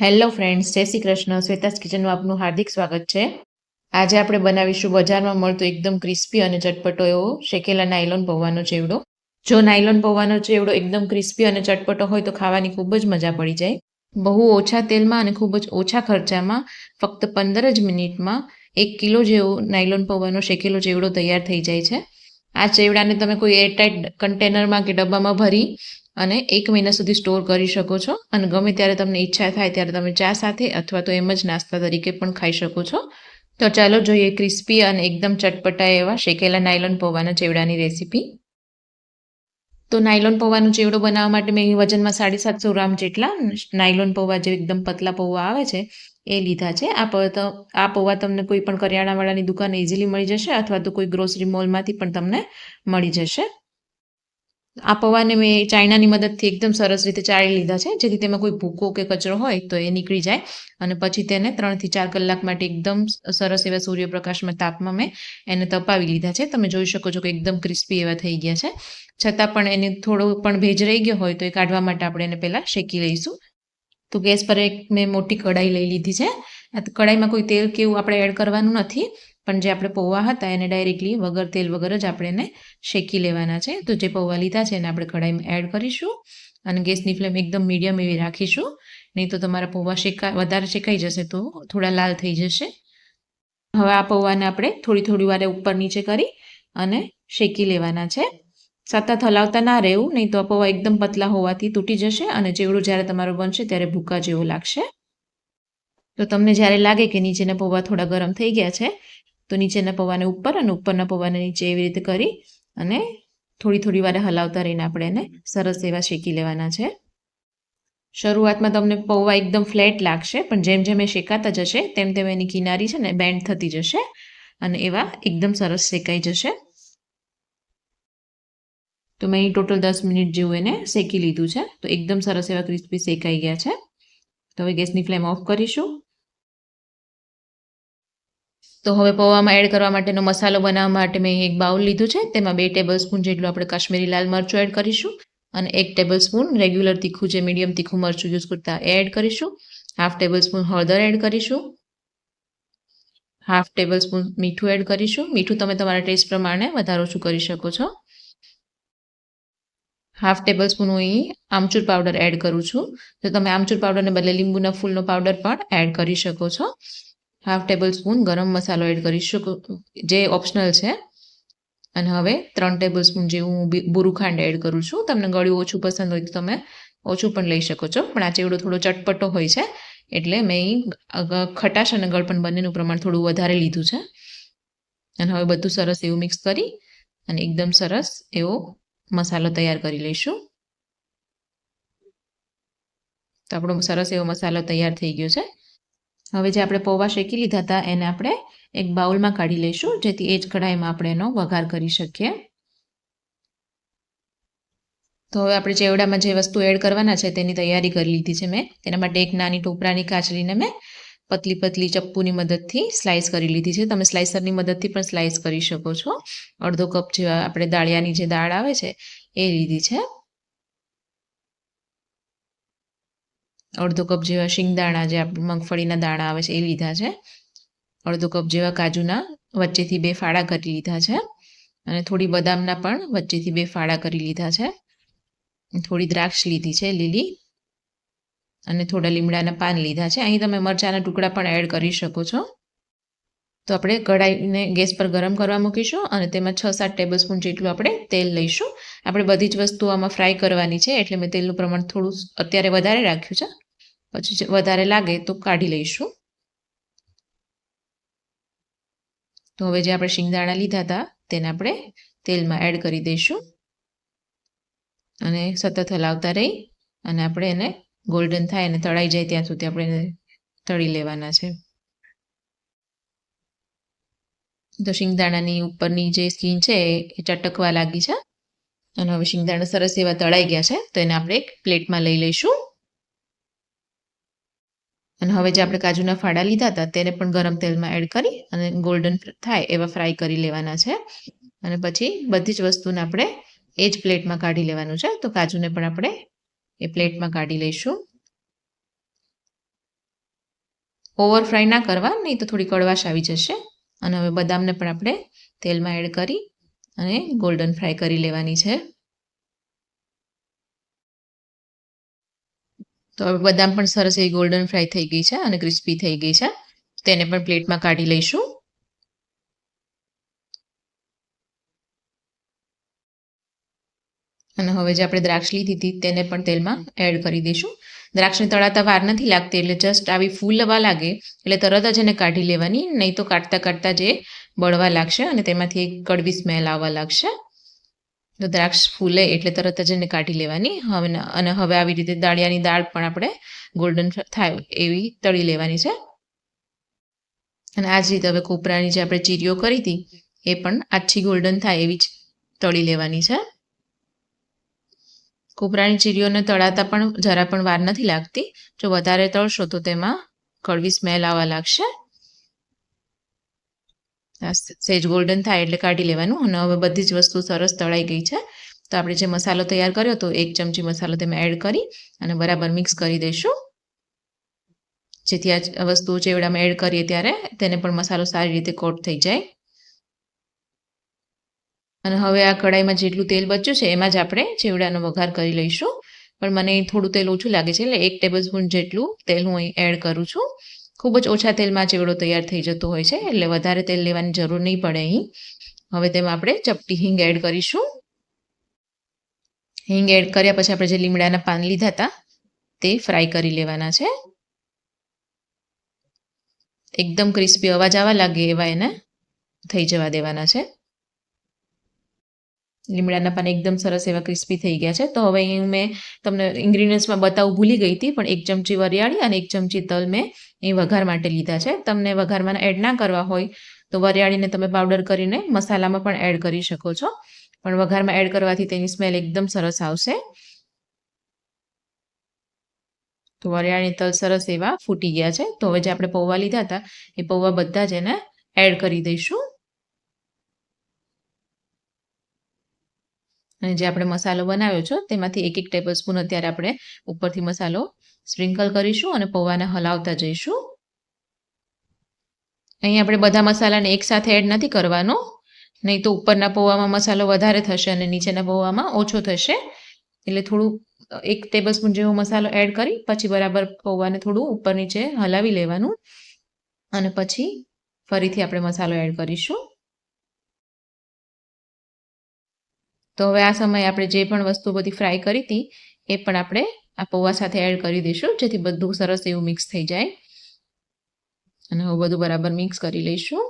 Hello friends, જય શ્રી કૃષ્ણ. શ્વેતાસ કિચનમાં આપનું હાર્દિક સ્વાગત છે. આજે આપણે બનાવીશું બજારમાં મળતો એકદમ ક્રિસ્પી અને ચટપટો એવો શેકેલા નાયલોન પૌવાનો ચેવડો. જો નાયલોન પૌવાનો ચેવડો એકદમ ક્રિસ્પી અને ચટપટો હોય તો ખાવાની ખૂબ જ મજા પડી જાય. બહુ ઓછા તેલમાં અને ખૂબ જ ઓછા ખર્ચામાં ફક્ત પંદર જ મિનિટમાં એક કિલો જેવો નાયલોન પૌવાનો શેકેલો ચેવડો તૈયાર થઈ જાય છે. આ ચેવડાને તમે કોઈ એરટાઇટ કન્ટેનરમાં કે ડબ્બામાં ભરી અને એક મહિના સુધી સ્ટોર કરી શકો છો. અને ગમે ત્યારે તમને ઈચ્છા થાય ત્યારે તમે ચા સાથે અથવા તો એમ જ નાસ્તા તરીકે પણ ખાઈ શકો છો. તો ચાલો જોઈએ ક્રિસ્પી અને એકદમ ચટપટા એવા શેકેલા નાયલોન પૌવાના ચેવડાની રેસીપી. તો નાયલોન પૌવાનો ચેવડો બનાવવા માટે મેં વજનમાં સાડી સાતસો ગ્રામ જેટલા નાયલોન પૌવા જે એકદમ પતલા પૌવા આવે છે, એ લીધા છે. આ આ પૌવા તમને કોઈ પણ કરિયાણાવાળાની દુકાને ઇઝીલી મળી જશે અથવા તો કોઈ ગ્રોસરી મોલમાંથી પણ તમને મળી જશે. આ પૌવાને મેં ચાઇનાની મદદથી એકદમ સરસ રીતે ચાળી લીધા છે. જેથી તેમાં કોઈ ભૂકો કે કચરો હોય તો એ નીકળી જાય. અને પછી તેને ત્રણથી ચાર કલાક માટે એકદમ સરસ એવા સૂર્યપ્રકાશમાં તાપમાં મેં એને તપાવી લીધા છે. તમે જોઈ શકો છો કે એકદમ ક્રિસ્પી એવા થઈ ગયા છે. છતાં પણ એને થોડો પણ ભેજ રહી ગયો હોય તો એ કાઢવા માટે આપણે એને પહેલાં શેકી લઈશું. તો ગેસ પર એક મેં મોટી કઢાઈ લઈ લીધી છે. કઢાઈમાં કોઈ તેલ કે એવું આપણે એડ કરવાનું નથી. પણ જે આપણે પૌવા હતા એને ડાયરેક્ટલી વગર તેલ વગર જ આપણે એને શેકી લેવાના છે. તો જે પૌવા લીધા છે એને આપણે કઢાઈમાં એડ કરીશું અને ગેસની ફ્લેમ એકદમ મીડિયમ એવી રાખીશું. નહીં તો તમારા પૌવા શેકા, વધારે શેકાઈ જશે તો થોડા લાલ થઈ જશે. હવે આ પૌવાને આપણે થોડી થોડી વારે ઉપર નીચે કરી અને શેકી લેવાના છે. સતત હલાવતા ના રહેવું, નહીં તો આ પૌવા એકદમ પતલા હોવાથી તૂટી જશે અને ચેવડું જ્યારે તમારું બનશે ત્યારે ભૂકા જેવું લાગશે. તો તમને જ્યારે લાગે કે નીચેના પૌવા થોડા ગરમ થઈ ગયા છે તો નીચેના પૌવાને ઉપર અને ઉપરના પૌવાને નીચે એવી રીતે કરી અને થોડી થોડી વારે હલાવતા રહીને આપણે એને સરસ એવા શેકી લેવાના છે. શરૂઆતમાં તમને પૌવા એકદમ ફ્લેટ લાગશે, પણ જેમ જેમ એ શેકાતા જશે, તેમ તેમ એની કિનારી છે ને બેન્ડ થતી જશે અને એવા એકદમ સરસ શેકાઈ જશે. તો મેં ટોટલ દસ મિનિટ જેવું એને શેકી લીધું છે. તો એકદમ સરસ એવા ક્રિસ્પી શેકાઈ ગયા છે. તો હવે ગેસની ફ્લેમ ઓફ કરીશું. તો હવે પૌવામાં એડ કરવા માટેનો મસાલો બનાવવા માટે મેં એક બાઉલ લીધું છે. તેમાં બે ટેબલ સ્પૂન જેટલું આપણે કાશ્મીરી લાલ મરચું એડ કરીશું અને એક ટેબલ સ્પૂન રેગ્યુલર તીખું જે મીડિયમ તીખું મરચું યુઝ કરતા એડ કરીશું. હાફ ટેબલ સ્પૂન હળદર એડ કરીશું. હાફ ટેબલ સ્પૂન મીઠું એડ કરીશું. મીઠું તમે તમારા ટેસ્ટ પ્રમાણે વધારો ઓછું કરી શકો છો. હાફ ટેબલ સ્પૂન હું અહીં આમચૂર પાવડર એડ કરું છું. તો તમે આમચૂર પાવડરને બદલે લીંબુના ફૂલનો પાવડર પણ એડ કરી શકો છો. હાફ ટેબલ સ્પૂન ગરમ મસાલો એડ કરી શકું, જે ઓપ્શનલ છે. અને હવે ત્રણ ટેબલ સ્પૂન જેવું હું બી- ખાંડ એડ કરું છું. તમને ગળ્યું ઓછું પસંદ હોય તો તમે ઓછું પણ લઈ શકો છો. પણ આ ચેવડો થોડો ચટપટો હોય છે. એટલે મેં ખટાશ અને ગળપણ બંનેનું પ્રમાણ થોડું વધારે લીધું છે. અને હવે બધું સરસ એવું મિક્સ કરી અને એકદમ સરસ એવો મસાલો તૈયાર કરી લઈશું. તો આપણો સરસ એવો મસાલો તૈયાર થઈ ગયો છે. હવે જે આપણે પૌવા શેકી લીધા હતા, એને આપણે એક બાઉલમાં કાઢી લઈશું, જેથી એ જ કઢાઈમાં આપણે એનો વઘાર કરી શકીએ. તો હવે આપણે ચેવડામાં જે વસ્તુ એડ કરવાના છે, તેની તૈયારી કરી લીધી છે મેં. તેના માટે એક નાની ટોપરાની કાચરીને મેં પતલી પતલી ચપ્પુની મદદથી સ્લાઇસ કરી લીધી છે. તમે સ્લાઇસરની મદદથી પણ સ્લાઇસ કરી શકો છો. અડધો કપ જેવા આપણે દાળિયાની જે દાળ આવે છે, એ લીધી છે. અડધો કપ જેવા શિંગદાણા જે મગફળીના દાણા આવે છે એ લીધા છે. અડધો કપ જેવા કાજુના વચ્ચેથી બે ફાળા કરી લીધા છે. અને થોડી બદામના પણ વચ્ચેથી બે ફાળા કરી લીધા છે. થોડી દ્રાક્ષ લીધી છે, લીલી. અને થોડા લીમડાના પાન લીધા છે. અહીં તમે મરચાના ટુકડા પણ એડ કરી શકો છો. તો આપણે કઢાઈને ગેસ પર ગરમ કરવા મૂકીશું અને તેમાં છ સાત ટેબલ સ્પૂન જેટલું આપણે તેલ લઈશું. આપણે બધી જ વસ્તુઓ આમાં ફ્રાય કરવાની છે, એટલે મેં તેલનું પ્રમાણ થોડું અત્યારે વધારે રાખ્યું છે. પછી વધારે લાગે તો કાઢી લઈશું. તો હવે જે આપણે શિંગદાણા લીધા હતા, તેને આપણે તેલમાં એડ કરી દઈશું. અને સતત હલાવતા રહી અને આપણે એને ગોલ્ડન થાય અને તળાઈ જાય ત્યાં સુધી આપણે એને તળી લેવાના છે. તો શિંગદાણાની ઉપરની જે સ્કીન છે, એ ચટકવા લાગી છે. અને હવે શિંગદાણા સરસ એવા તળાઈ ગયા છે, તો એને આપણે એક પ્લેટમાં લઈ લઈશું. અને હવે જે આપણે કાજુના ફાડા લીધા હતા, તેને પણ ગરમ તેલમાં એડ કરી અને ગોલ્ડન થાય એવા ફ્રાય કરી લેવાના છે. અને પછી બધી જ વસ્તુને આપણે એ જ પ્લેટમાં કાઢી લેવાનું છે. તો કાજુને પણ આપણે એ પ્લેટમાં કાઢી લઈશું. ઓવર ફ્રાય ના કરવા, નહીં તો થોડી કડવાશ આવી જશે. અને હવે બદામને પણ આપણે તેલમાં એડ કરી અને ગોલ્ડન ફ્રાય કરી લેવાની છે. તો હવે બદામ પણ સરસ એવી ગોલ્ડન ફ્રાય થઈ ગઈ છે અને ક્રિસ્પી થઈ ગઈ છે. તેને પણ પ્લેટમાં કાઢી લઈશું. અને હવે જે આપણે દ્રાક્ષ લીધી હતી તેને પણ તેલમાં એડ કરી દઈશું. દ્રાક્ષને તળાતા વાર નથી લાગતી એટલે જસ્ટ આવી ફૂલવા લાગે એટલે તરત જ એને કાઢી લેવાની, નહીં તો કાઢતા કાઢતા જે બળવા લાગશે અને તેમાંથી એક કડવી સ્મેલ આવવા લાગશે. તો દ્રાક્ષ ફૂલે એટલે તરત જ એને કાઢી લેવાની. હવે અને હવે આવી રીતે દાળિયાની દાળ પણ આપણે ગોલ્ડન થાય એવી તળી લેવાની છે. અને આ જ રીતે હવે કોપરાની જે આપણે ચીરીઓ કરી હતી, એ પણ આછી ગોલ્ડન થાય એવી જ તળી લેવાની છે. કોપરાની ચીરીઓને તળાતા પણ જરા પણ વાર નથી લાગતી. જો વધારે તળશો તો તેમાં કડવી સ્મેલ આવવા લાગશે. સેજ ગોલ્ડન થાય એટલે કાઢી લેવાનું. અને હવે બધી જ વસ્તુ સરસ તળાઈ ગઈ છે. તો આપણે જે મસાલો તૈયાર કર્યો તો એક ચમચી મસાલો તેમાં એડ કરી અને બરાબર મિક્સ કરી દઈશું. જેથી આ વસ્તુ ચેવડામાં એડ કરીએ ત્યારે તેને પણ મસાલો સારી રીતે કોટ થઈ જાય. અને હવે આ કઢાઈમાં જેટલું તેલ બચ્યું છે એમાં જ આપણે ચેવડાનો વઘાર કરી લઈશું. પણ મને થોડું તેલ ઓછું લાગે છે એટલે એક ટેબલ જેટલું તેલ હું અહીં એડ કરું છું. ખૂબ જ ઓછા તેલમાં ચેવડો તૈયાર થઈ જતો હોય છે, એટલે વધારે તેલ લેવાની જરૂર નહીં પડે અહીં. હવે તેમાં આપણે ચપટી હિંગ એડ કરીશું. હિંગ એડ કર્યા પછી આપણે જે લીમડાના પાન લીધા હતા, તે ફ્રાય કરી લેવાના છે. એકદમ ક્રિસ્પી અવાજ આવવા લાગે એવા એને થઈ જવા દેવાના છે. લીમડાના પાન એકદમ સરસ એવા ક્રિસ્પી થઈ ગયા છે. તો હવે અહીં મેં તમને ઇન્ગ્રીડિયન્ટ્સમાં બતાવું, ભૂલી ગઈ હતી, પણ એક ચમચી વરિયાળી અને એક ચમચી તલ મેં અહીં વઘાર માટે લીધા છે. તમને વઘારમાં એડ ના કરવા હોય તો વરિયાળીને તમે પાવડર કરીને મસાલામાં પણ એડ કરી શકો છો. પણ વઘારમાં એડ કરવાથી તેની સ્મેલ એકદમ સરસ આવશે. તો વરિયાળી તલ સરસ એવા ફૂટી ગયા છે. તો હવે જે આપણે પૌવા લીધા હતા, એ પૌવા બધા જ એને એડ કરી દઈશું. અને જે આપણે મસાલો બનાવ્યો છે, તેમાંથી એક એક ટેબલ સ્પૂન અત્યારે આપણે ઉપરથી મસાલો સ્પ્રિંકલ કરીશું અને પૌવાને હલાવતા જઈશું. અહીં આપણે બધા મસાલાને એકસાથે એડ નથી કરવાનો, નહીં તો ઉપરના પૌવામાં મસાલો વધારે થશે અને નીચેના પૌવામાં ઓછો થશે. એટલે થોડું એક ટેબલ સ્પૂન જેવો મસાલો એડ કરી, પછી બરાબર પૌવાને થોડું ઉપર નીચે હલાવી લેવાનું. અને પછી ફરીથી આપણે મસાલો એડ કરીશું. તો હવે આ સમયે આપણે જે પણ વસ્તુ બધી ફ્રાય કરી હતી, એ પણ આપણે આ પૌવા સાથે એડ કરી દઈશું, જેથી બધું સરસ એવું મિક્સ થઈ જાય. અને હવે બધું બરાબર મિક્સ કરી લઈશું.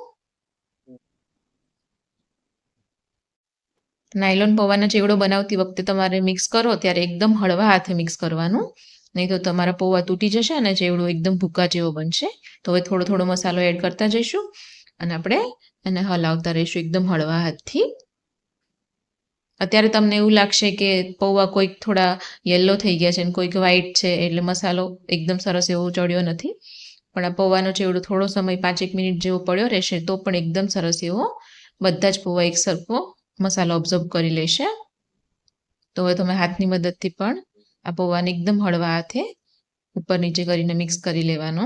નાયલોન પૌવાના ચેવડો બનાવતી વખતે તમારે મિક્સ કરો, ત્યારે એકદમ હળવા હાથે મિક્સ કરવાનું. નહીં તો તમારા પૌવા તૂટી જશે અને ચેવડો એકદમ ભૂકા જેવો બનશે. તો હવે થોડો થોડો મસાલો એડ કરતા જઈશું. અને આપણે એને હલાવતા રહીશું એકદમ હળવા હાથથી. અત્યારે તમને એવું લાગશે કે પૌવા કોઈક થોડા યલો થઈ ગયા છે અને કોઈક વ્હાઈટ છે એટલે મસાલો એકદમ સરસ એવો ચડ્યો નથી. પણ આ પૌવાનો ચેવડો થોડો સમય, પાંચેક મિનિટ જેવો પડ્યો રહેશે, તો પણ એકદમ સરસ એવો બધા જ પૌવા એક સરખો મસાલો ઓબ્ઝર્વ કરી લેશે. તો હવે તમે હાથની મદદથી પણ આ પૌવાને એકદમ હળવા હાથે ઉપર નીચે કરીને મિક્સ કરી લેવાનો.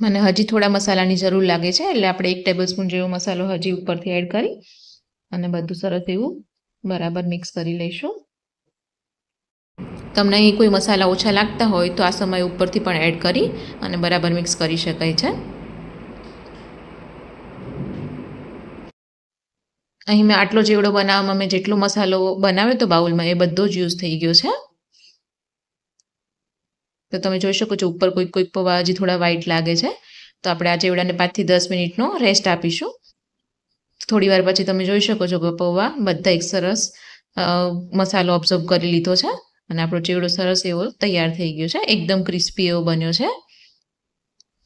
મને હજી થોડા મસાલાની જરૂર લાગે છે, એટલે આપણે એક ટેબલ સ્પૂન જેવો મસાલો હજી ઉપરથી એડ કરી અને બધું સરસ એવું બરાબર મિક્સ કરી લઈશું. તમને અહીં કોઈ મસાલા ઓછા લાગતા હોય તો આ સમય ઉપરથી પણ એડ કરી અને બરાબર મિક્સ કરી શકાય છે. અહીં મેં આટલો જેવડો બનાવવામાં મેં જેટલો મસાલો બનાવ્યો તો બાઉલમાં એ બધો જ યુઝ થઈ ગયો છે. તો તમે જોઈ શકો છો, ઉપર કોઈક કોઈક પૌવા હજી થોડા વ્હાઈટ લાગે છે. તો આપણે આ ચેવડાને પાંચથી દસ મિનિટનો રેસ્ટ આપીશું. થોડી વાર પછી તમે જોઈ શકો છો કે પૌવા બધા એક સરસ મસાલો ઓબ્ઝર્વ કરી લીધો છે અને આપણો ચેવડો સરસ એવો તૈયાર થઈ ગયો છે. એકદમ ક્રિસ્પી એવો બન્યો છે.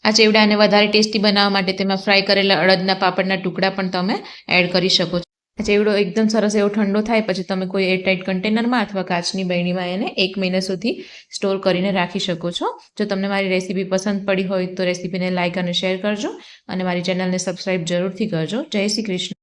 આ ચેવડાને વધારે ટેસ્ટી બનાવવા માટે તેમાં ફ્રાય કરેલા અડદના પાપડના ટુકડા પણ તમે એડ કરી શકો છો. ચેવડો એકદમ સરસ એવો ઠંડો થાય, પછી તમે કોઈ એરટાઇટ કન્ટેનરમાં અથવા કાચની બરણીમાં એને એક મહિના સુધી સ્ટોર કરીને રાખી શકો છો. જો તમને મારી રેસીપી પસંદ પડી હોય તો રેસીપીને લાઇક અને શેર કરજો અને મારી ચેનલને સબસ્ક્રાઈબ જરૂરથી કરજો. જય શ્રી કૃષ્ણ.